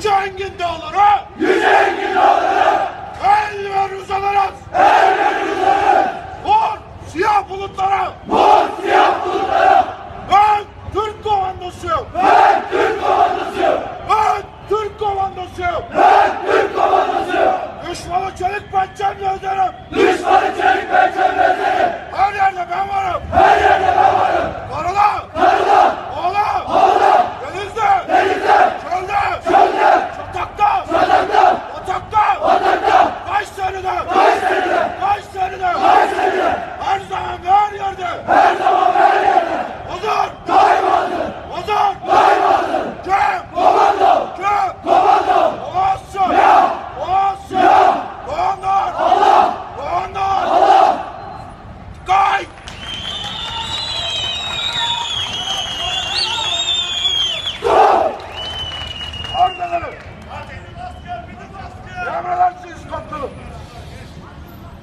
Yüce Engin Dağları Yüce Engin Dağları El ver uzalarız El ver uzalarız Mor siyah bulutlara! Mor siyah bulutlara! Ben Türk komandosuyum! Ben Türk komandosuyum! Ben Türk komandosuyum! Ben Türk komandosuyum! Düşmanı çelik pençemle öderim! Düşmanı Başlarına! Başlarına! Başlarına! Başlarına! Her zaman ve her yerde! Her zaman ve her yerde! Hazır! Daimadır! Hazır! Daimadır! Kim? Komando! Kim? Komando! Olsun! Ya! Olsun! Ya! Komandan! Allah! Komandan! Allah! Kay! Oradalar! Ateşin asker, bizim asker! Emredersiniz komutanım!